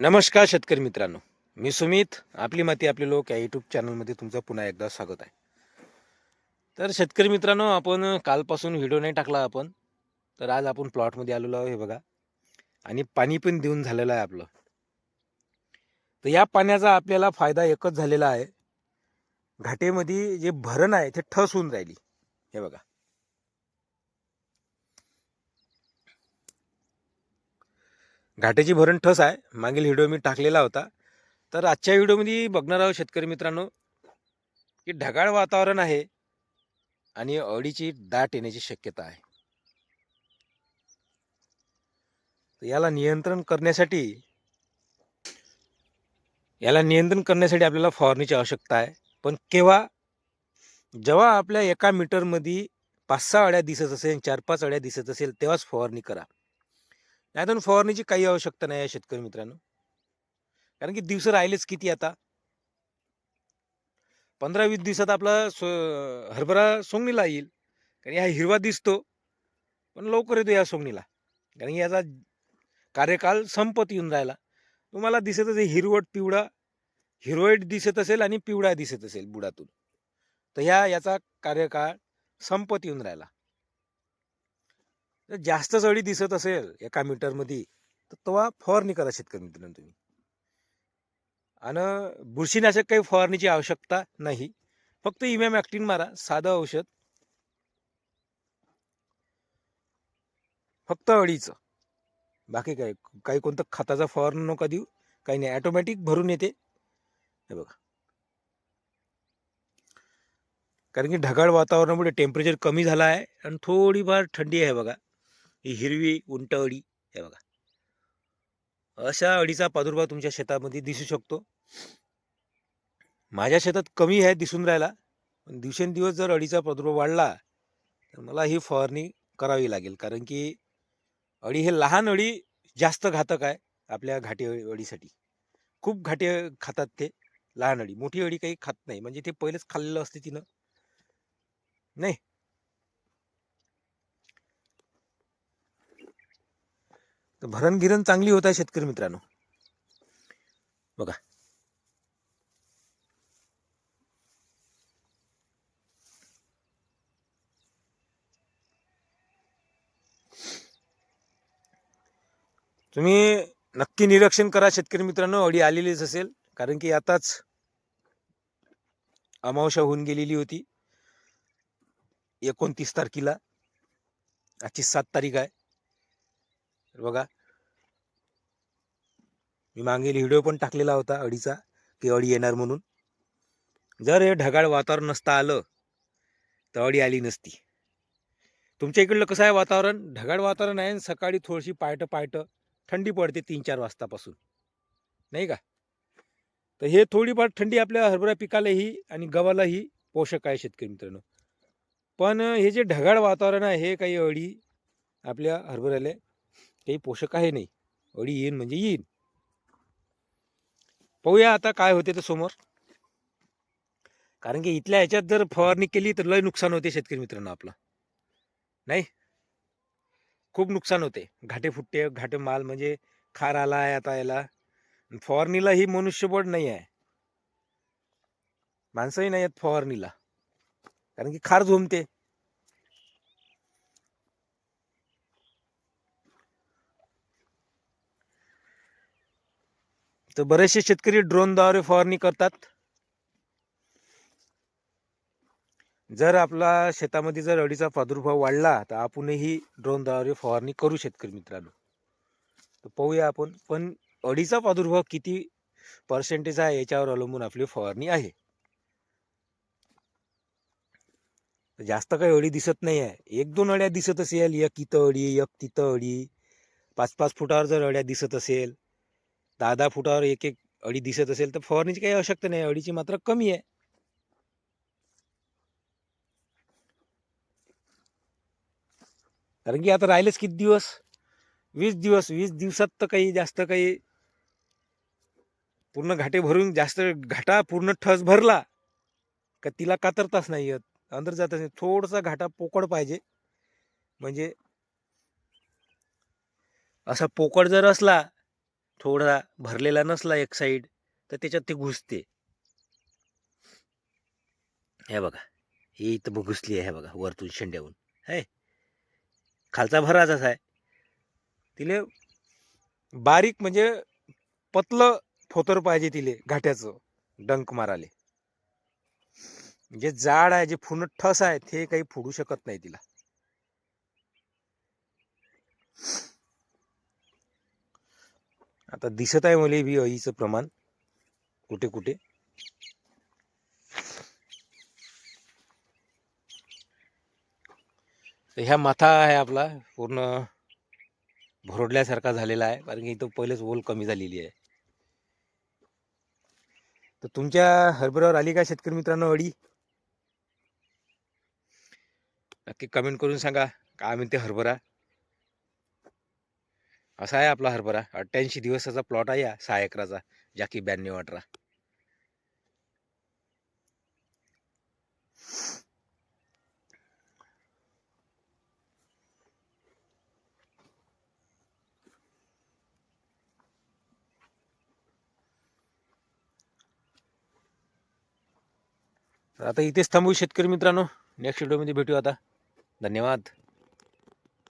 नमस्कार शेतकरी मित्रांनो. मी सुमित आपली माती आपले लोक या यूट्यूब चॅनलमध्ये तुमचं पुन्हा एकदा स्वागत आहे. तर शेतकरी मित्रांनो आपण कालपासून व्हिडिओ नाही टाकला आपण तर आज आपण प्लॉटमध्ये आलेलो आहोत हे बघा. आणि पाणी पण देऊन झालेलं आहे आपलं. तर या पाण्याचा आपल्याला फायदा एकच झालेला आहे. घाटेमध्ये जे भरण आहे ते ठस होऊन राहिली. हे बघा. घाटेची भरण ठस आहे. मागील व्हिडिओ मी टाकलेला होता. तर आजच्या व्हिडिओमध्ये बघणार आहोत शेतकरी मित्रांनो की ढगाळ वातावरण आहे आणि अडीची दाट येण्याची शक्यता आहे. तर याला नियंत्रण करण्यासाठी याला नियंत्रण करण्यासाठी आपल्याला फवारणीची आवश्यकता आहे. पण केव्हा? जेव्हा आपल्या एका मीटरमध्ये पाच सहा अड्या दिसत असेल चार पाच अड्या दिसत असेल तेव्हाच फवारणी करा. नाहीतर फवारणीची काही आवश्यकता नाही आहे शेतकरी मित्रांनो. कारण की दिवस राहिलेच किती आता? पंधरा वीस दिवसात आपला सो हरभरा सोंगणीला येईल. कारण हा हिरवा दिसतो. पण लवकर येतो या सोंगणीला. कारण याचा कार्यकाल संपत येऊन राहिला. तुम्हाला दिसत असेल हिरवट पिवळा हिरवट दिसत असेल आणि पिवळा दिसत असेल बुडातून. तर ह्या याचा कार्यकाळ संपत येऊन राहिला. जर जास्त जळी दिसत असेल एका मीटरमध्ये तर तेव्हा फवारणी करा शेतकरी मित्रांनो तुम्ही. आणि बुरशीनाशक काही फवारणीची आवश्यकता नाही. फक्त इमॅम ॲक्टिन मारा साधं औषध. फक्त अळीचं. बाकी काय काही कोणतं खताचा फवारणी नका देऊ. काही नाही ॲटोमॅटिक भरून येते. हे बघा. कारण की ढगाळ वातावरणामुळे टेम्परेचर कमी झालं आहे. आणि थोडीफार थंडी आहे बघा. ही हिरवी उंट अळी हे बघा. अशा अळीचा प्रादुर्भाव तुमच्या शेतामध्ये दिसू शकतो. माझ्या शेतात कमी आहे दिसून राहिला पण दिवसेंदिवस जर अळीचा प्रादुर्भाव वाढला तर मला ही फवारणी करावी लागेल. कारण की अळी हे लहान अळी जास्त घातक आहे आपल्या घाटी अळीसाठी. खूप घाटे खातात ते लहान अळी. मोठी अळी काही खात नाही. म्हणजे ते पहिलेच खाल्लेलं असते तिनं. नाही. तर भरणगिरण चांगली होत आहे शेतकरी मित्रांनो. बघा. तुम्ही नक्की निरीक्षण करा शेतकरी मित्रांनो अडी आलेलीच असेल कारण की आताच अमावस्या होऊन गेलेली होती. एकोणतीस तारखेला आजची सात तारीख आहे. तर बघा. मी मागील व्हिडिओ पण टाकलेला होता अडीचा की अडी येणार म्हणून. जर हे ढगाळ वातावरण नसतं आलं तर अडी आली नसती. तुमच्या इकडलं कसं आहे वातावरण? ढगाळ वातावरण आहे आणि सकाळी थोडीशी पायटं पायटं थंडी पडते तीन चार वाजतापासून. नाही का? तर हे थोडीफार थंडी आपल्या हरभरा पिकालाही आणि गव्हालाही पोषक आहे शेतकरी मित्रांनो. पण हे जे ढगाळ वातावरण आहे हे काही अळी आपल्या हरभऱ्याला काही पोषक आहे नाही. अळी येईन म्हणजे येईन. पाहूया आता काय होते तर समोर. कारण की इथल्या ह्याच्यात जर फवारणी केली तर लय नुकसान होते शेतकरी मित्रांनो आपलं. नाही? खूप नुकसान होते. घाटे फुटते घाटे माल म्हणजे खार आला आहे आता याला फवारणीला ही मनुष्यबळ नाही आहे. माणसंही नाही आहेत फवारणीला. कारण की खार झोमते. तर बरेचसे शेतकरी ड्रोनद्वारे फवारणी करतात. जर आपला शेतामध्ये जर अडीचा प्रादुर्भाव वाढला तर आपणही ड्रोनद्वारे फवारणी करू शेतकरी मित्रांनो. तर पाहूया आपण पण अडीचा प्रादुर्भाव किती पर्सेंटेज आहे याच्यावर अवलंबून आपली फवारणी आहे. जास्त काही अळी दिसत नाही आहे. एक दोन अळ्या दिसत असेल एक इथं अळी एक तिथं अळी पाच पाच फुटावर जर अळ्या दिसत असेल दहा दहा फुटावर एक एक अडी दिसत असेल तर फवारणीची काही आवश्यकता नाही. अडीची मात्रा कमी आहे. कारण की आता राहिलेच किती दिवस? वीस दिवस. वीस दिवसात तर काही जास्त काही पूर्ण घाटे भरून जास्त घाटा पूर्ण ठस भरला का तिला कातरताच नाही येत. अंदर जातच नाही. थोडासा घाटा पोकळ पाहिजे. म्हणजे असा पोकळ जर असला थोडा भरलेला नसला एक साईड तर त्याच्यात ते घुसते. हे बघा ही इथं मग घुसली आहे बघा वरतून शेंड्याहून है? खालचा भराचाच आहे. तिले बारीक म्हणजे पतलं फोतर पाहिजे तिले घाट्याचं डंक माराले. जे जाड आहे जे फुन ठस आहे ते काही फुडू शकत नाही तिला. आता दिसत आहे मला बी अळीचं प्रमाण. कुठे कुठे? तर ह्या माथा आहे आपला पूर्ण भरडल्यासारखा झालेला आहे कारण की इथं पहिलेच ओल कमी झालेली आहे. तर तुमच्या हरभऱ्यावर आली का शेतकरी मित्रांनो अडी नक्की कमेंट करून सांगा काय म्हणते हरभरा? असा आहे आपला हरभरा. अठ्ठ्याऐंशी दिवसाचा प्लॉट आहे या सहा एकराचा. जाकी ब्याण्णव अठरा. तर आता इथेच थांबू शेतकरी मित्रांनो. नेक्स्ट व्हिडिओमध्ये भेटू आता. धन्यवाद.